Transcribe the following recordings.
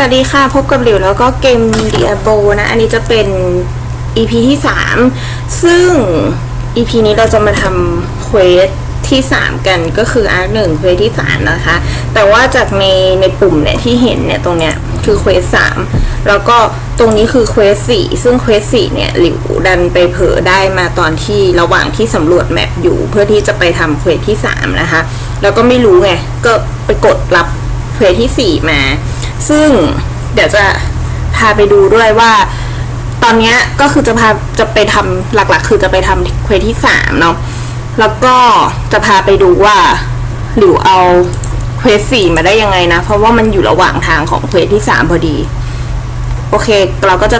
สวัสดีค่ะ พบกับหลิวแล้วก็เกม Diablo นะ อันนี้จะเป็น EP ที่ 3 ซึ่ง EP นี้เราจะมาทำเควสที่ 3 กันก็คืออาร์คหนึ่งเควสที่ 3 นะคะ แต่ว่าจากในในปุ่มเนี่ยที่เห็นเนี่ยตรงเนี้ยคือเควส3แล้วก็ตรงนี้คือเควส4ซึ่งเควส4เนี่ยหลิวดันไปเผลอได้มาตอนที่ระหว่างที่สำรวจแมปอยู่เพื่อที่จะไปทำเควสที่ 3 นะคะ แล้วก็ไม่รู้ไงก็ไปกดรับเควสที่ 4 มา ซึ่งเดี๋ยวจะพาไปดูด้วยว่า ตอนนี้ก็คือจะพาจะไปทำหลักๆ คือจะไปทำเควสที่สามเนาะแล้วก็จะพาไปดูว่าหลิวเอาเควสสี่มาได้ยังไงนะ เพราะว่ามันอยู่ระหว่างทางของเควสที่สามพอดี โอเค เราก็จะ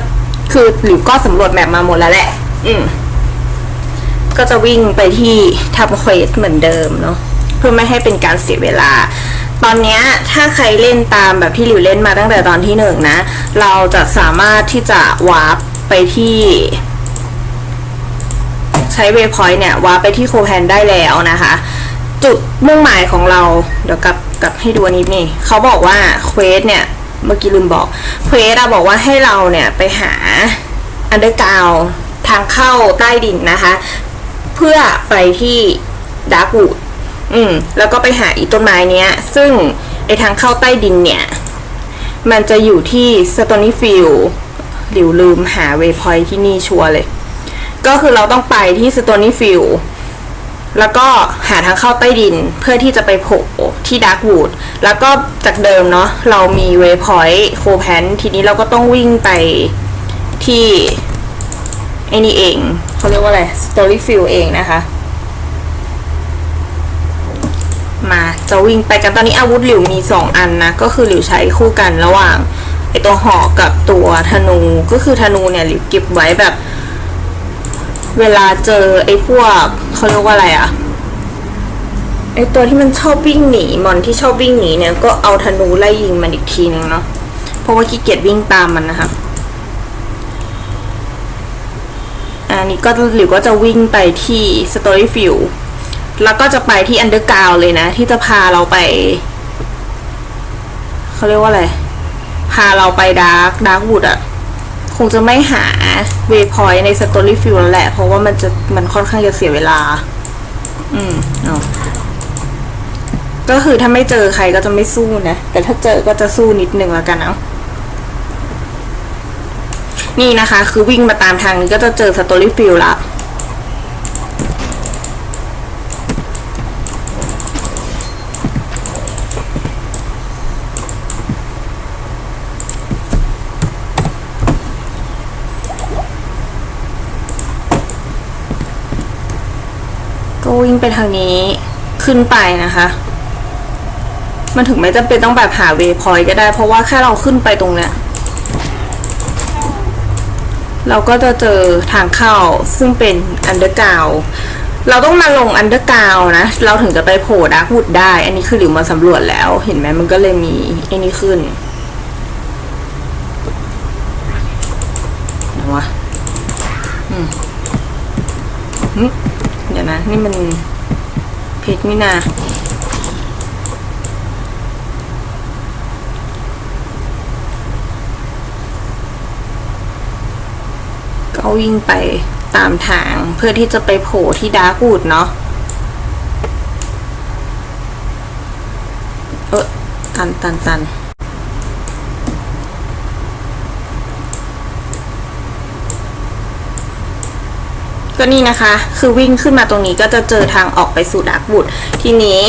คือหลิวก็สำรวจแมปมาหมดแล้วแหละ อืมก็จะวิ่งไปที่ทำเควสเหมือนเดิมเนาะเพื่อไม่ให้เป็นการเสียเวลา ตอนนี้ถ้าใครเล่นตามแบบที่หลิวเล่นมาตั้งแต่ตอนที่หนึ่งนะ เราจะสามารถที่จะวาร์ปไปที่ ใช้เวพอยต์เนี่ยวาร์ปไปที่โคแพนได้แล้วนะคะ จุดมุ่งหมายของเราเดี๋ยวกลับกลับให้ดูอันนี้นี่เขาบอกว่าเควสเนี่ยเมื่อกี้ลืมบอกเควสอะบอกว่าให้เราเนี่ยไปหาอันเดอร์กาวทางเข้าใต้ดินนะคะ เพื่อไปที่ดาร์กวูด อืม แล้วก็ไปหาอีต้นไม้เนี้ย ซึ่งไอทางเข้าใต้ดินเนี่ย มันจะอยู่ที่สโตนี่ฟิลหลิวลืมหาเวพอยที่นี่ชัวร์เลย ก็คือเราต้องไปที่สโตนี่ฟิลแล้วก็หาทางเข้าใต้ดินเพื่อที่จะไปโผล่ที่ดาร์กวูดแล้วก็จากเดิมเนาะเรามีเวพอยต์โคแพนทีนี้เราก็ต้องวิ่งไปที่ไอ้นี่เอง เขาเรียกว่าอะไรสโตรี่ฟิลเองนะคะ มาจะวิ่งไปกันตอนนี้อาวุธหลิวมีสองอันนะ ก็คือหลิวใช้คู่กันระหว่างไอตัวหอกกับตัวธนูก็คือธนูเนี่ยหลิวเก็บไว้แบบ เวลาเจอไอพวกเขาเรียกว่าอะไรอะไอตัวที่มันชอบวิ่งหนีมอนที่ชอบวิ่งหนีเนี่ยก็เอาธนูไล่ยิงมันอีกทีนึงเนาะเพราะว่าขี้เกียจวิ่งตามมันนะคะอันนี้ก็หลิวก็จะวิ่งไปที่สตอรี่ฟิล แล้วก็จะไปที่อันเดอร์กราวเลยนะ ที่จะพาเราไป เขาเรียกว่าอะไร พาเราไปดาร์กดาร์กวูดอะคงจะไม่หาเวพอยต์ในสตอรี่ฟิลแล้วแหละ เพราะว่ามันจะมันค่อนข้างจะเสียเวลา อืมเอาก็คือถ้าไม่เจอใครก็จะไม่สู้นะ แต่ถ้าเจอก็จะสู้นิดนึงแล้วกันเนาะนี่นะคะ คือวิ่งมาตามทางนี้ก็จะเจอสตอรี่ฟิลละ ไปทางนี้ขึ้นไปนะคะ มันถึงไม่จำเป็นต้องแบบหาเวพอยก็ได้ เพราะว่าแค่เราขึ้นไปตรงเนี้ยเราก็จะเจอทางเข้าซึ่งเป็นอันเดอร์กาวเราต้องมาลงอันเดอร์กาวนะ เราถึงจะไปโผล่ดาร์กวูดได้ อันนี้คือหลิวมาสำรวจแล้ว เห็นไหมมันก็เลยมีไอ้นี่ขึ้นไหนวะอืมหึเดี๋ยวนะ นี่มันเพชรนี่นาก็วิ่งไปตามทางเพื่อที่จะไปโผล่ที่ดาร์กูดเนาะเออตันตันตัน ก็นี่นะคะ คือวิ่งขึ้นมาตรงนี้ก็จะเจอทางออกไปสู่ดาร์กวูดทีนี้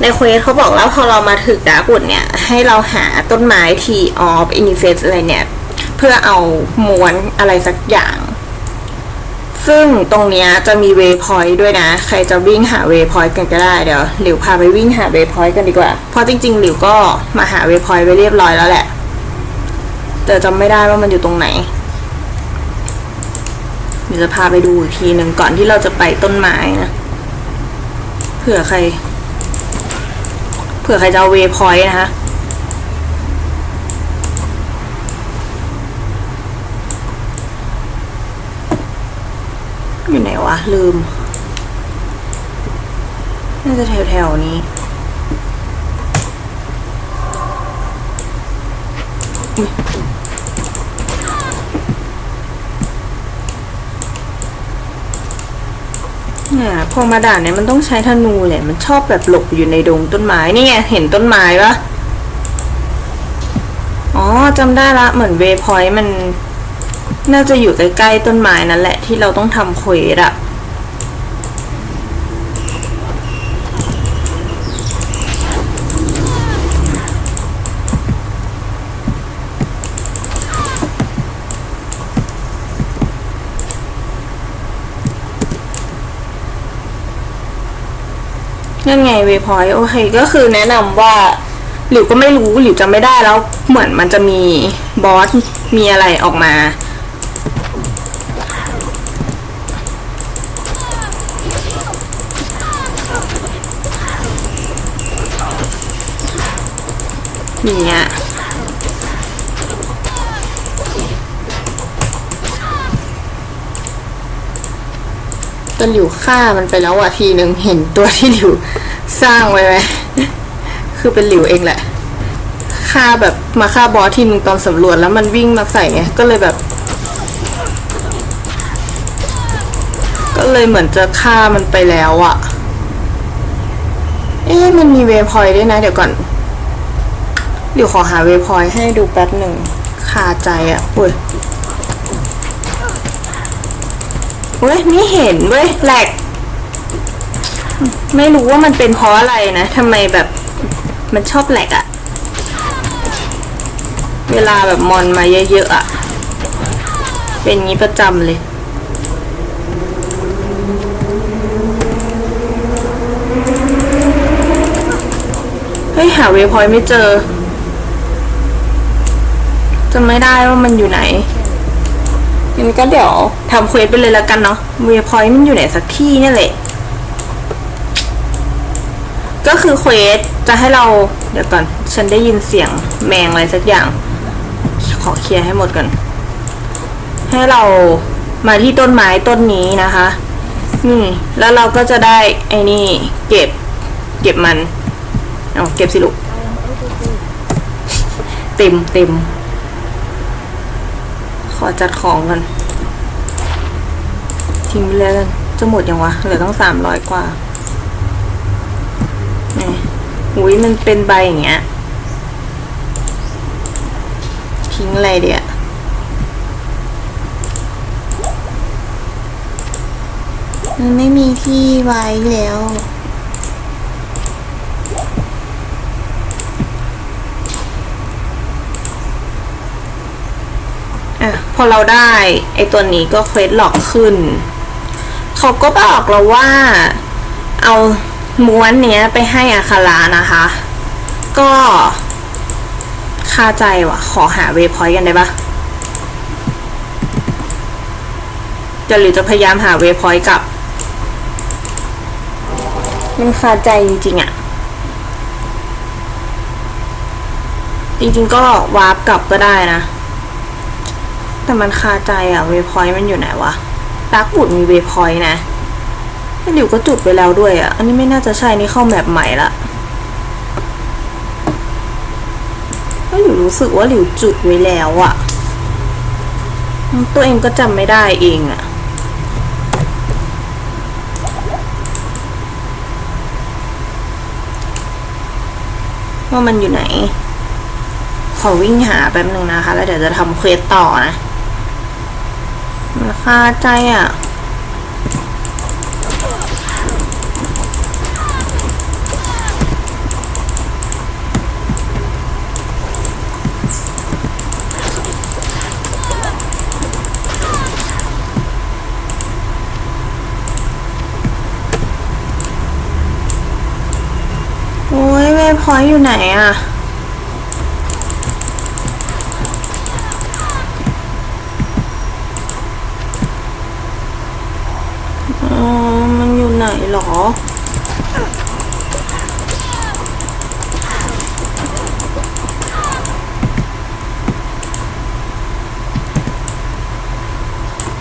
ในเควสเขาบอกแล้วพอเรามาถึงดาร์กวูดเนี่ย ให้เราหาต้นไม้ทีออฟอินิเฟสอะไรเนี่ย เพื่อเอาม้วนอะไรสักอย่าง ซึ่งตรงเนี้ยจะมีเวพอยต์ด้วยนะ ใครจะวิ่งหาเวพอยต์กันก็ได้เดี๋ยวหลิวพาไปวิ่งหาเวพอยต์กันดีกว่า เพราะจริงๆหลิวก็มาหาเวพอยต์ไว้เรียบร้อยแล้วแหละ แต่จำไม่ได้ว่ามันอยู่ตรงไหน เดี๋ยวจะพาไปดูอีกทีหนึ่งก่อนที่เราจะไปต้นไม้นะ เผื่อใคร เผื่อใครจะเอาเวพอยต์นะคะอยู่ไหนวะ ลืม น่าจะแถวๆนี้ เนี่ยพอมาด่านเนี่ยมันต้องใช้ธนูแหละมันชอบแบบหลบอยู่ในดงต้นไม้นี่ไงเห็นต้นไม้ปะอ๋อจำได้ละเหมือนเวพอยต์มัน น่าจะอยู่ใกล้ๆต้นไม้นั่นแหละที่เราต้องทำเควสอะ นั่นไงเวพอยโอเค ก็คือแนะนำว่าหลิวก็ไม่รู้หลิวจำไม่ได้แล้วเหมือนมันจะมีบอสมีอะไรออกมาอย่างเงี้ยจนหลิวฆ่ามันไปแล้วอะทีหนึ่งเห็นตัวที่หลิวสร้างไว้ไหมคือเป็นหลิวเองแหละฆ่าแบบมาฆ่าบอสทีหนึ่งตอนสำรวจแล้วมันวิ่งมาใส่ไงก็เลยแบบ ก็เลยเหมือนจะฆ่ามันไปแล้วอะเอ๊ะมันมีเวพอยด้วยนะ เดี๋ยวก่อนเดี๋ยวขอหาเวพอยต์ให้ดูแป๊บหนึ่งคาใจอะอุ้ย เว้ยไม่เห็นเว้ยแหลก ไม่รู้ว่ามันเป็นเพราะอะไรนะทำไมแบบมันชอบแหลกอะเวลาแบบมอนมาเยอะๆอะเป็นงี้ประจำเลยเฮ้ยหาเวพอยต์ไม่เจอจะไม่ได้ว่ามันอยู่ไหน งั้นก็เดี๋ยวทำเควสไปเลยแล้วกันเนาะเวพอยต์มันอยู่ไหนสักที่เนี่ยแหละ ก็คือเควสจะให้เราเดี๋ยวก่อน ฉันได้ยินเสียงแมงอะไรสักอย่าง ขอเคลียร์ให้หมดก่อนให้เรามาที่ต้นไม้ต้นนี้นะคะ นี่ แล้วเราก็จะได้ไอ้นี่ เก็บ เก็บมัน เอาเก็บสิลูก เต็มเต็ม ขอจัดของกันทิ้งไปเลยกันจะหมดยังวะ เหลือต้องสามร้อยกว่านี่อุ้ยมันเป็นใบอย่างเงี้ย ทิ้งอะไรเดียวมันไม่มีที่ไว้แล้ว พอเราได้ไอตัวนี้ก็เควสหลอกขึ้น เขาก็บอกเราว่า เอาม้วนเนี้ยไปให้อาคารานะคะ ก็คาใจว่ะ ขอหาเวพอยต์กันได้ปะจะหรือจะพยายามหาเวพอยต์กลับ มันคาใจจริงๆอะจริงๆก็วาร์ปกลับก็ได้นะ แต่มันคาใจอะเวพอยต์มันอยู่ไหนวะดักบุดมีเวพอยต์นะแล้วหลิวก็จุดไปแล้วด้วยอะอันนี้ไม่น่าจะใช่นี่เข้าแมปใหม่ละแล้วหลิวรู้สึกว่าหลิวจุดไว้แล้วอะตัวเองก็จำไม่ได้เองอะว่ามันอยู่ไหน ขอวิ่งหาแป๊บหนึ่งนะคะ แล้วเดี๋ยวจะทำเควสต่อนะ คาใจอะ โอ้ยเวพอยอยู่ไหนอะ อ๋อ มันอยู่ไหนหรอ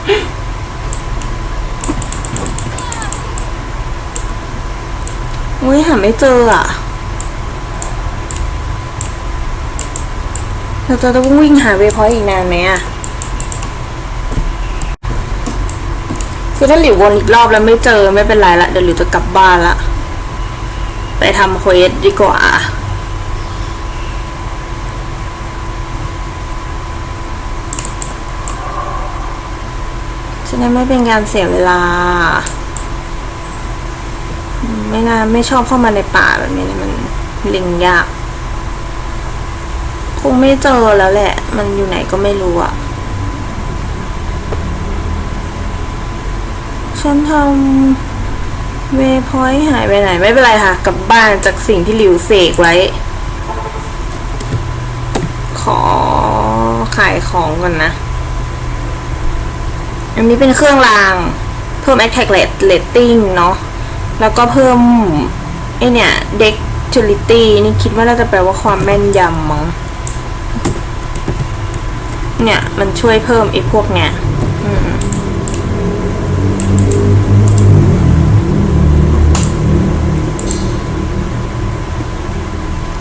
อุ้ ยหาไม่เจออะ เราจะต้องวิ่งหาเวพอยต์อีกนานไหมอะคือถ้าหลิววนอีกรอบแล้วไม่เจอไม่เป็นไรละเดี๋ยวหลิวจะกลับบ้านละ ไปทำเควสดีกว่าจะได้ไม่เป็นการเสียเวลา ไม่น่าไม่ชอบเข้ามาในป่าแบบนี้เลยมันลิงยาก คงไม่เจอแล้วแหละ มันอยู่ไหนก็ไม่รู้อะฉันทำเวพอยต์หายไปไหน ไม่เป็นไรค่ะ กลับบ้านจากสิ่งที่หลิวเสกไว้ ขอขายของก่อนนะ อันนี้เป็นเครื่องราง เพิ่ม attack rate rating เนาะ แล้วก็เพิ่มไอเนี่ย dexterity นี่คิดว่าน่าจะแปลว่าความแม่นยำมั้งเนี่ย มันช่วยเพิ่มไอพวกเนี้ย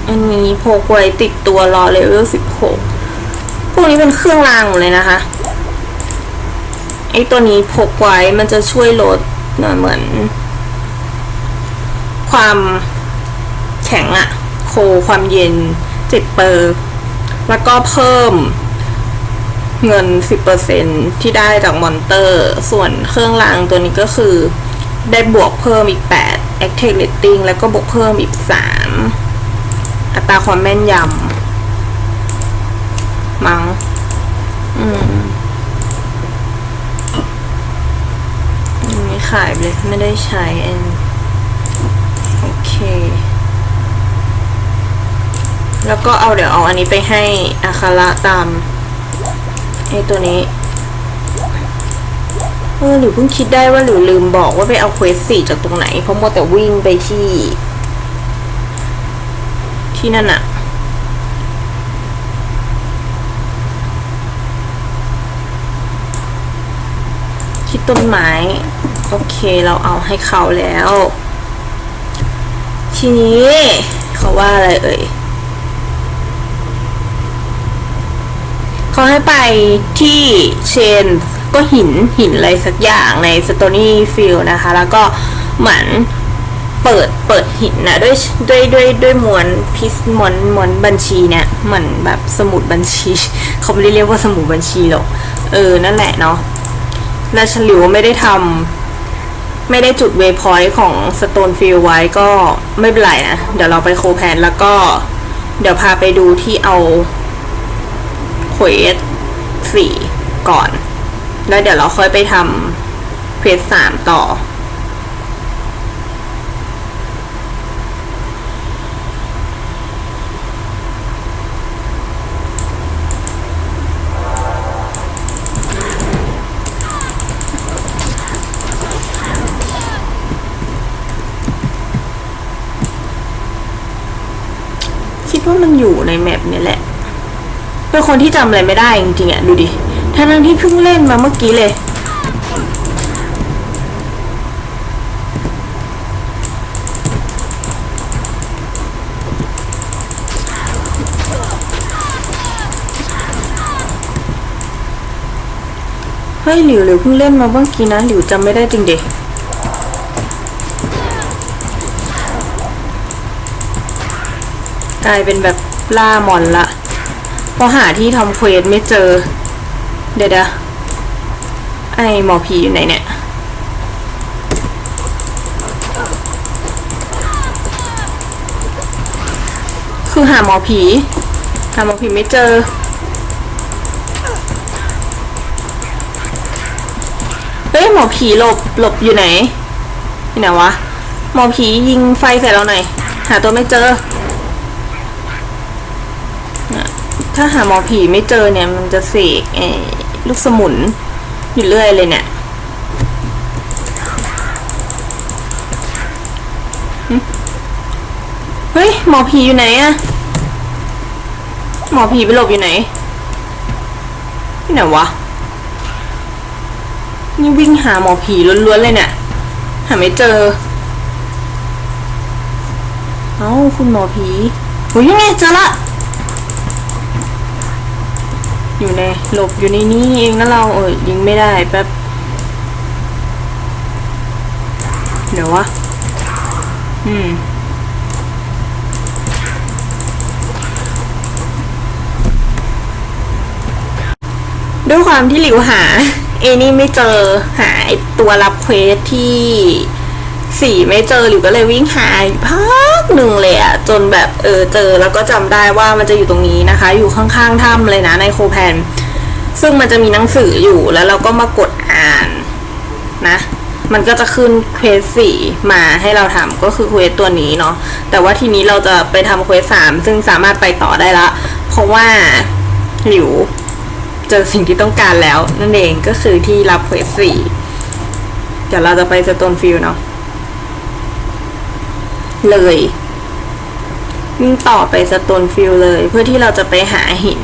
อันนี้พกไว้ติดตัวรอเลเวลสิบหกพวกนี้เป็นเครื่องรางหมดเลยนะคะ ไอตัวนี้พกไว้มันจะช่วยลดเหมือน ความแข็งอะโคความเย็นจิตเปอร์แล้วก็เพิ่มเงิน 10%ที่ได้จากมอนเตอร์ ส่วนเครื่องรางตัวนี้ก็คือ ได้บวกเพิ่มอีก 8 Active Rating แล้วก็บวกเพิ่มอีก 3 อัตราความแม่นยำ มั้งอืมอันนี้ขายเลย ไม่ได้ใช้เอง แล้วก็เอาเดี๋ยวเอาอันนี้ไปให้อาคาระตามไอ้ตัวนี้ เออหรือเพิ่งคิดได้ว่าหรือลืมบอกว่าไปเอาเควสสี่จากตรงไหน เพราะมัวแต่วิ่งไปที่ ที่นั่นอะที่ต้นไม้ โอเคเราเอาให้เขาแล้ว ทีนี้เขาว่าอะไรเอ่ยเขาให้ไปที่เชนก็หินหินอะไรสักอย่างในสโตนี่ฟิลนะคะ แล้วก็เหมือนเปิดเปิดหินนะด้วยด้วยด้วยด้วยมวนพิสมวนมวนบัญชีเนี่ยเหมือนแบบสมุดบัญชี เขาไม่ได้เรียกว่าสมุดบัญชีหรอกเออนั่นแหละเนาะแล้วฉลิวไม่ได้ทำ ไม่ได้จุดเวพอยต์ของสโตนฟิลไว้ก็ไม่เป็นไรนะ เดี๋ยวเราไปโคแพนแล้วก็เดี๋ยวพาไปดูที่เอาเควสสี่ก่อน แล้วเดี๋ยวเราค่อยไปทำเควสสามต่อ ว่ามันอยู่ในแมปเนี่ยแหละ เป็นคนที่จำอะไรไม่ได้จริงๆอะดูดิทั้งที่เพิ่งเล่นมาเมื่อกี้เลยเฮ้ยหลิวหลิวเพิ่งเล่นมาเมื่อกี้นะหลิวจำไม่ได้จริงดิก กลายเป็นแบบล่ามอนละพอหาที่ทำเควสไม่เจอ เดี๋ยวเดี๋ยวไอหมอผีอยู่ไหนเนี่ย คือหาหมอผี หาหมอผีไม่เจอ เฮ้ยหมอผีหลบหลบอยู่ไหน ที่ไหนวะ หมอผียิงไฟใส่เราหน่อย หาตัวไม่เจอ ถ้าหาหมอผีไม่เจอเนี่ย มันจะเสกไอ้ลูกสมุนอยู่เรื่อยเลยเนี่ยเฮ้ย หมอผีอยู่ไหนอะหมอผีไปหลบอยู่ไหนที่ไหนวะ นี่วิ่งหาหมอผีล้วนๆเลยเนี่ย หาไม่เจอ เอ้า คุณหมอผีโอ้ยยังไงเจอละ อยู่ในหลบอยู่ในนี้เองนะเราเออยิงไม่ได้แป๊บเดี๋ยววะอืมด้วยความที่หลิวหา เอนี่ไม่เจอหาไอตัวรับเควสที่ สี่ไม่เจอหลิวก็เลยวิ่งหายพักหนึ่งเลยอะจนแบบเออเจอแล้วก็จำได้ว่ามันจะอยู่ตรงนี้นะคะ อยู่ข้างๆถ้ำเลยนะในโคแพนซึ่งมันจะมีหนังสืออยู่แล้วเราก็มากดอ่านนะมันก็จะขึ้นเควสสี่มาให้เราทำก็คือเควสตัวนี้เนาะแต่ว่าทีนี้เราจะไปทำเควสสามซึ่งสามารถไปต่อได้ละ เพราะว่าหลิวเจอสิ่งที่ต้องการแล้วนั่นเองก็คือที่รับเควสสี่เดี๋ยวเราจะไปสโตนฟิลเนาะ เลยวิ่งต่อไปสโตนฟิลเลย เพื่อที่เราจะไปหาหิน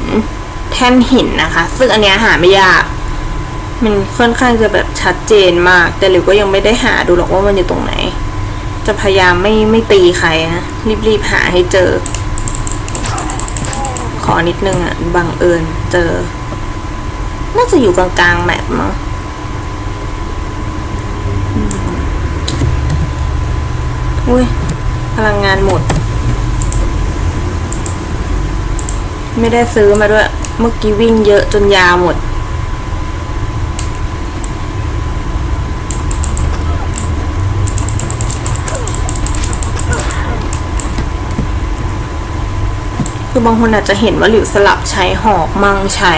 แท่นหินนะคะ ซึ่งอันเนี้ยหาไม่ยาก มันค่อนข้างจะแบบชัดเจนมาก แต่หลิวก็ยังไม่ได้หาดูหรอกว่ามันอยู่ตรงไหน จะพยายามไม่ไม่ตีใครนะรีบๆหาให้เจอ ขอนิดนึงอะบังเอิญเจอ น่าจะอยู่กลางๆแมปมั้งอืมอุ้ย ลังงานหมด ไม่ได้ซื้อมาด้วย เมื่อกี้วิ่งเยอะจนยาหมด คือบางคนอาจจะเห็นว่าหลิวสลับใช้หอกมั่งใช้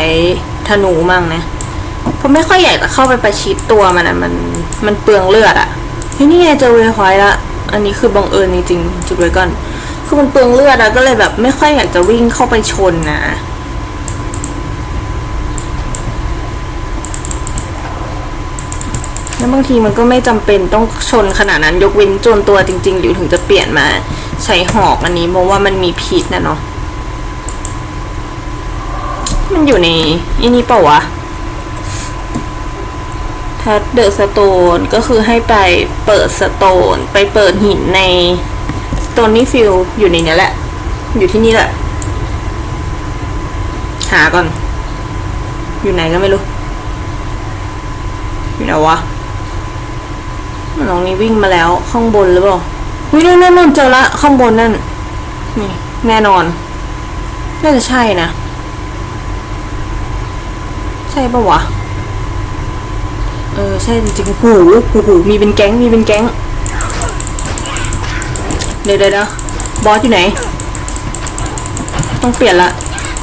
ธนูมั่งนะเพราะไม่ค่อยอยากจะเข้าไปประชิดตัวมันอะมันมันเปลืองเลือดอะเฮ้ยนี่ไงเจอเวย์พอยละ อันนี้คือบังเอิญจริงๆจุดไว้ก่อน คือมันเปลืองเลือดอะก็เลยแบบไม่ค่อยอยากจะวิ่งเข้าไปชนนะแล้วบางทีมันก็ไม่จำเป็นต้องชนขนาดนั้น ยกเว้นจนตัวจริงๆหรือถึงจะเปลี่ยนมาใช้หอกอันนี้เพราะว่ามันมีพิษนะเนาะมันอยู่ในอันนี้เปล่าวะ ทัดเดอะสโตนก็คือให้ไปเปิดสโตนไปเปิดหินในสโตนนี่ฟิลอยู่ในเนี้ยแหละ อยู่ที่นี่แหละ หาก่อน อยู่ไหนก็ไม่รู้ อยู่ไหนวะน้องนี้วิ่งมาแล้วข้างบนหรือเปล่าวิ่งนั่นนั่นเจอละข้างบนนั่นนี่แน่นอน น่าจะใช่นะ ใช่ปะวะ เออใช่จริงๆหูหูหูมีเป็นแก๊งมีเป็นแก๊งเดี๋ยวเดี๋ยวบอสอยู่ไหน ต้องเปลี่ยนละ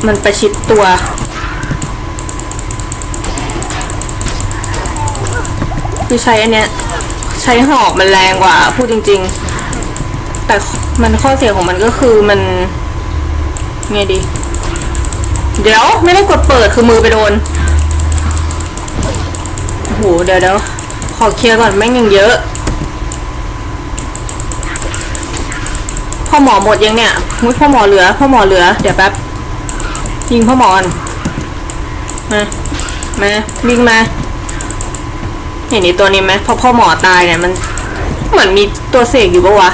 มันประชิดตัวคือใช้อันเนี้ยใช้หอกมันแรงกว่า พูดจริง ๆ แต่มันข้อเสียของมันก็คือมันไงดี เดี๋ยวไม่ได้กดเปิดคือมือไปโดน หเดี๋ยวเดี๋ยวขอเคลียร์ก่อนแม่งยังเยอะ พ่อหมอหมดยังเนี่ยมุ้ยพ่อหมอเหลือ พ่อหมอเหลือ เดี๋ยวแป๊บ ยิงพ่อหมออนมา มาวิ่งมา เห็นไอตัวนี้ไหมพอพ่อหมอตายเนี่ยมัน เหมือนมีตัวเสกอยู่ปะวะ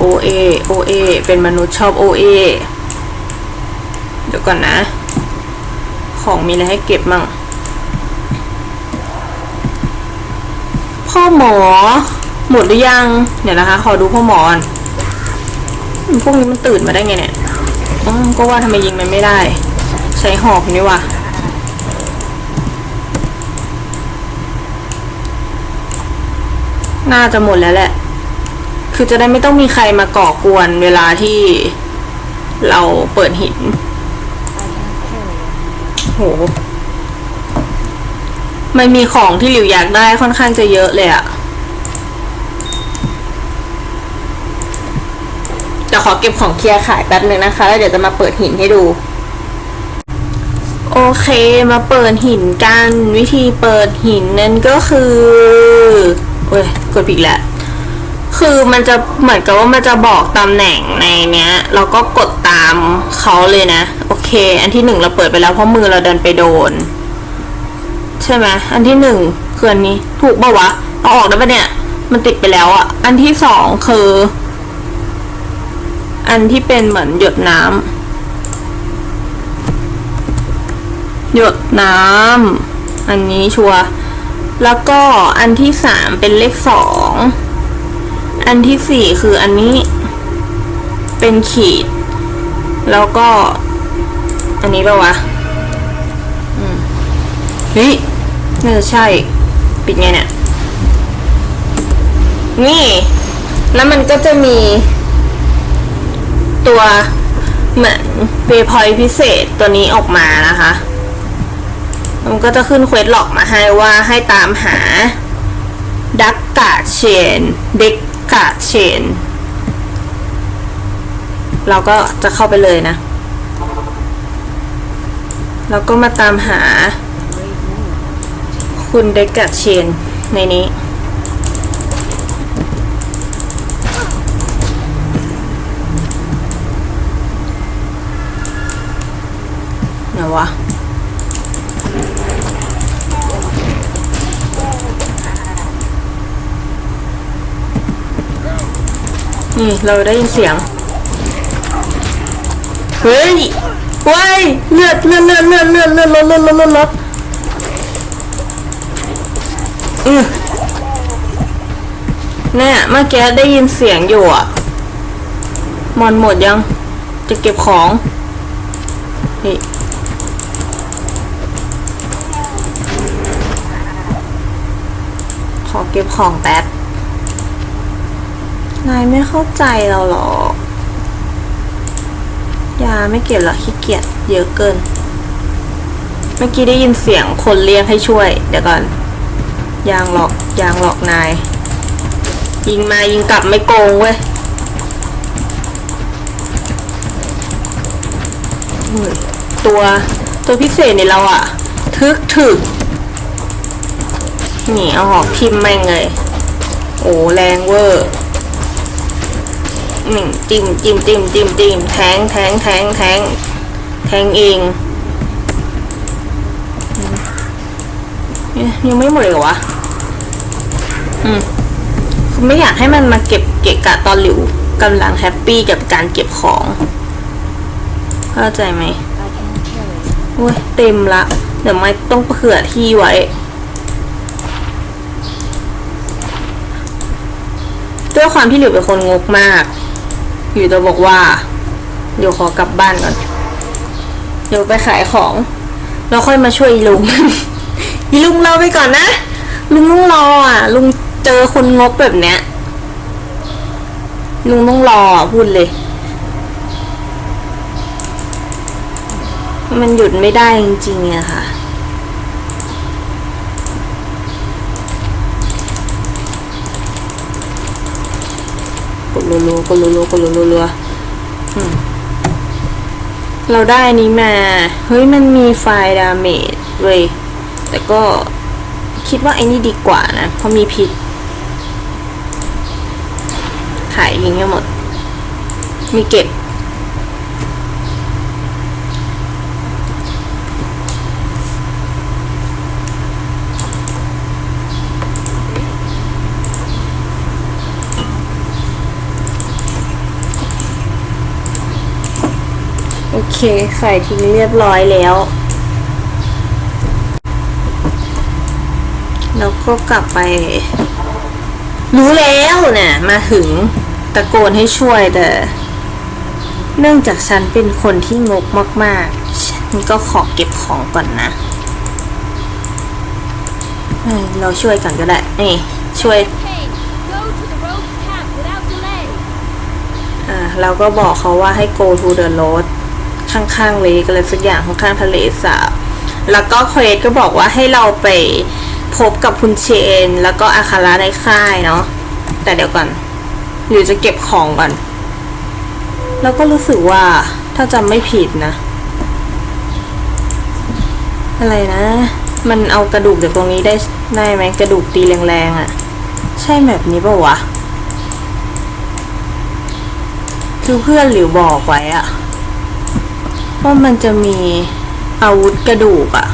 โอเอโอเอเป็นมนุษย์ชอบโอเอเดี๋ยวก่อนนะ ของมีอะไรให้เก็บมั่ง พ่อหมอ หมดหรือยัง เดี๋ยวนะคะ ขอดูพ่อหมอนพวกนี้มันตื่นมาได้ไงเนี่ยอ๋อก็ว่าทำไมยิงมันไม่ได้ ใช้หอกนี่วะน่าจะหมดแล้วแหละ คือจะได้ไม่ต้องมีใครมาก่อกวนเวลาที่เราเปิดหินโหมันมีของที่หลิวอยากได้ค่อนข้างจะเยอะเลยอะเดี๋ยวขอเก็บของเคลียร์ขายแป๊บนึงนะคะ แล้วเดี๋ยวจะมาเปิดหินให้ดู โอเคมาเปิดหินกัน วิธีเปิดหินนั่นก็คือเว้ย กดผิดแล้ว คือมันจะเหมือนกับว่ามันจะบอกตำแหน่งในเนี้ยเราก็กดตามเขาเลยนะ โอเค อันที่หนึ่งเราเปิดไปแล้วเพราะมือเราเดินไปโดน ใช่ไหมอันที่หนึ่งคืออันนี้ถูกปะวะเอาออกได้ปะเนี่ย มันติดไปแล้วอะ อันที่สองคือ อันที่เป็นเหมือนหยดน้ำหยดน้ำอันนี้ชัวร์แล้วก็อันที่สามเป็นเลขสอง อันที่สี่คืออันนี้เป็นขีด แล้วก็ อันนี้ปะวะอืมเฮ้ยน่าจะใช่ ปิดไงเนี่ย นี่ แล้วมันก็จะมีตัวเหมือนเบพอยพิเศษตัวนี้ออกมานะคะ มันก็จะขึ้นเควสหลอกมาให้ว่าให้ตามหาดักกาเชนเด็ก กาเชน เราก็จะเข้าไปเลยนะ แล้วก็มาตามหา คุณเด็กกาเชนในนี้ ไหนวะ นี่ เราได้ยินเสียง เฮ้ยว้ายเลือดเลือดเลือดเลือดเลือดเลือดลดลดลดลดลดอือเนี่ยเมื่อกี้ได้ยินเสียงอยู่อะมอนหมดยัง จะเก็บของเฮ้ยขอเก็บของแป๊บ นายไม่เข้าใจเราหรอกยาไม่เก็บหรอกขี้เกียจเยอะเกิน เมื่อกี้ได้ยินเสียงคนเรียกให้ช่วย เดี๋ยวก่อนยางหลอกยางหลอกนาย ยิงมายิงกลับไม่โกงเว้ยอุ้ยตัวตัวพิเศษในเราอะทึกถึกหนีเอาหอกทิมแม่งเลย โอ้แรงเวอร์ หนึ่งจิ้มจิ้มจิ้มจิ้มจิ้มแทงแทงแทงแทงแทงเองยังไม่หมดเลยวะอืมคือไม่อยากให้มันมาเก็บเกะกะตอนหลิวกำลังแฮปปี้กับการเก็บของ เข้าใจไหมโอ้ยเต็มละ เดี๋ยวไม่ต้องเผื่อที่ไว้ด้วยความที่หลิวเป็นคนงกมาก อยู่จะบอกว่าเดี๋ยวขอกลับบ้านก่อน เดี๋ยวไปขายของ แล้วค่อยมาช่วยลุงลุงรอไปก่อนนะ ลุงต้องรออะ ลุงเจอคนงกแบบเนี้ย ลุงต้องรอพูดเลย มันหยุดไม่ได้จริงๆอะค่ะ รัวๆกดรัวๆกดรัวๆเราได้นนี้มา เฮ้ยมันมีไฟล์ดาเมจเว้ยแต่ก็คิดว่าไอ้นี่ดีกว่านะ เพราะมีพิษขายยิงให้หมด มีเก็บ เคใส่ทิ้งเรียบร้อยแล้ว แล้วก็กลับไป รู้แล้วเนี่ย มาถึงตะโกนให้ช่วยแต่ เนื่องจากฉันเป็นคนที่งกมากๆ ฉันก็ขอเก็บของก่อนนะเฮ้ยเราช่วยกันก็ได้ นี่ ช่วย Kane, go to the rogue's camp without delay. อ่าเราก็บอกเขาว่าให้ go to the road ข้างๆเลกอะไรสักอย่างข้างๆทะเลสาบแล้วก็เควสก็บอกว่าให้เราไปพบกับคุณเชน แล้วก็อาคาระในค่ายเนาะแต่เดี๋ยวก่อนหรือจะเก็บของก่อน แล้วก็รู้สึกว่าถ้าจำไม่ผิดนะ อะไรนะ มันเอากระดูกจากตรงนี้ได้ได้ไหมกระดูกตีแรงๆอะ่ะ ใช่แบบนี้ปะวะ คือเพื่อนหลิวบอกไว้อะ ว่ามันจะมีอาวุธกระดูกอะ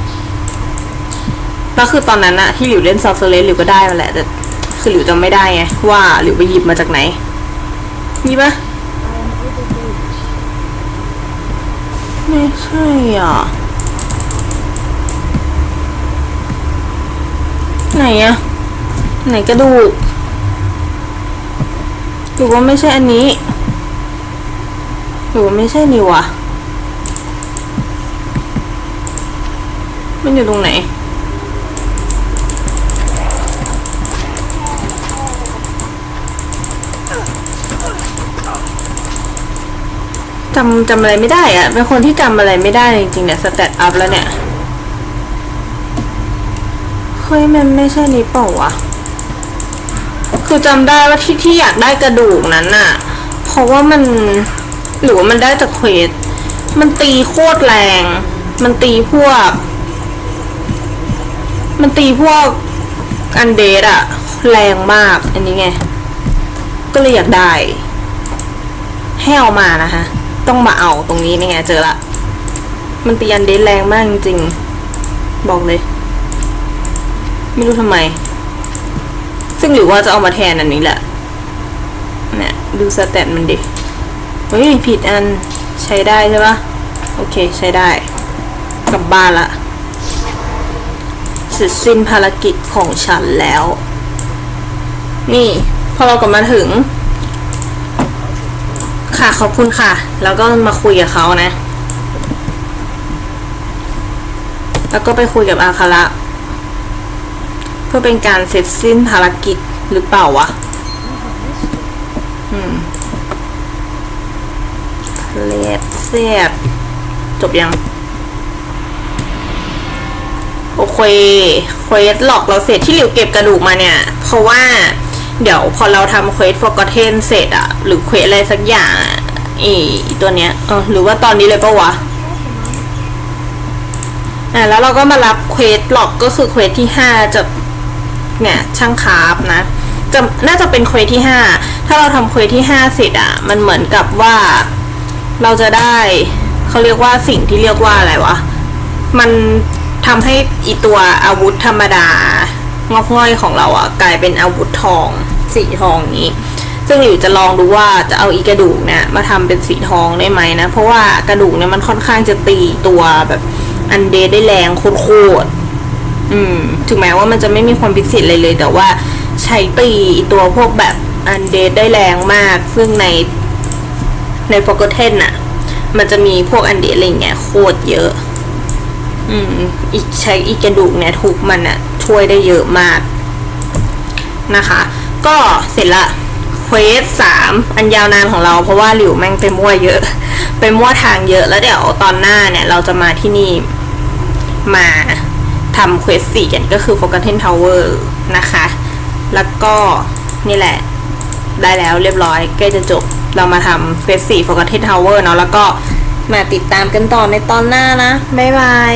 แล้วคือตอนนั้นอะที่หลิวเล่นซอฟต์เลสหลิวก็ได้มาแหละ แต่คือหลิวจำไม่ได้ไงว่าหลิวไปหยิบมาจากไหน มีปะไม่ใช่อะ ไหนอะไหนกระดูกหรือว่าไม่ใช่อันนี้หรือว่าไม่ใช่นี่วะ มันอยู่ตรงไหน จำจำอะไรไม่ได้อะเป็นคนที่จำอะไรไม่ได้จริงๆเนี่ยสเตตอัพแล้วเนี่ย เฮ้ย มันไม่ใช่นี้เปล่าวะ คือจำได้ว่าที่ที่อยากได้กระดูกนั้นน่ะ เพราะว่ามัน หรือว่ามันได้จากเควสมันตีโคตรแรง มันตีพวก มันตีพวกอันเดดอะแรงมาก อันนี้ไง ก็เลยอยากได้ ให้เอามานะคะ ต้องมาเอาตรงนี้นี่ไงเจอละ มันตีอันเดดแรงมากจริงๆบอกเลย ไม่รู้ทำไม ซึ่งหรือว่าจะเอามาแทนอันนี้แหละเนี่ยดูสเตตมันดิเฮ้ยผิดอันใช้ได้ใช่ปะโอเคใช้ได้ กลับบ้านละ เสร็จสิ้นภารกิจของฉันแล้ว นี่พอเรากลับมาถึง ค่ะขอบคุณค่ะ แล้วก็มาคุยกับเขานะ แล้วก็ไปคุยกับอาคาระเพื่อเป็นการเสร็จสิ้นภารกิจหรือเปล่าวะอืมเลดเสียบจบยัง โอเคเควสหลอกเราเสร็จที่หลิวเก็บกระดูกมาเนี่ย เพราะว่าเดี๋ยวพอเราทำเควส Forgotten เสร็จอะหรือเควสอะไรสักอย่างอีตัวเนี้ยเออหรือว่าตอนนี้เลยปะวะอะแล้วเราก็มารับเควสหลอกก็คือเควสที่ห้าจะเนี่ยช่างคราฟนะจะน่าจะเป็นเควสที่ห้าถ้าเราทำเควสที่ห้าเสร็จอะมันเหมือนกับว่าเราจะได้เขาเรียกว่าสิ่งที่เรียกว่าอะไรวะมัน ทำให้อีตัวอาวุธธรรมดางอกง่อยของเราอะกลายเป็นอาวุธทองสีทองนี้ ซึ่งหลิวจะลองดูว่าจะเอาอีกระดูกเนี่ยมาทำเป็นสีทองได้ไหมนะ เพราะว่ากระดูกเนี่ยมันค่อนข้างจะตีตัวแบบอันเดได้แรงโคตรอืม ถึงแม้ว่ามันจะไม่มีความพิเศษเลยเลย แต่ว่าใช้ตีตัวพวกแบบอันเดย์ได้แรงมาก ซึ่งในในฟอกเทนน่ะ มันจะมีพวกอันเดย์อะไรเงี้ยโคตรเยอะ อืมอีกใช้อีกกระดูกเนี่ยทุบมันอะช่วยได้เยอะมากนะคะ ก็เสร็จละเควสสามอันยาวนานของเราเพราะว่าหลิวแม่งไปมั่วเยอะ ไปมั่วทางเยอะแล้วเดี๋ยวตอนหน้าเนี่ย เราจะมาที่นี่มาทำเควสสี่กันก็คือ Forgotten Tower นะคะ แล้วก็นี่แหละได้แล้วเรียบร้อยใกล้จะจบเรามาทำเควสสี่ Forgotten Tower เนาะแล้วก็ มาติดตามกันต่อในตอนหน้านะ บ๊ายบาย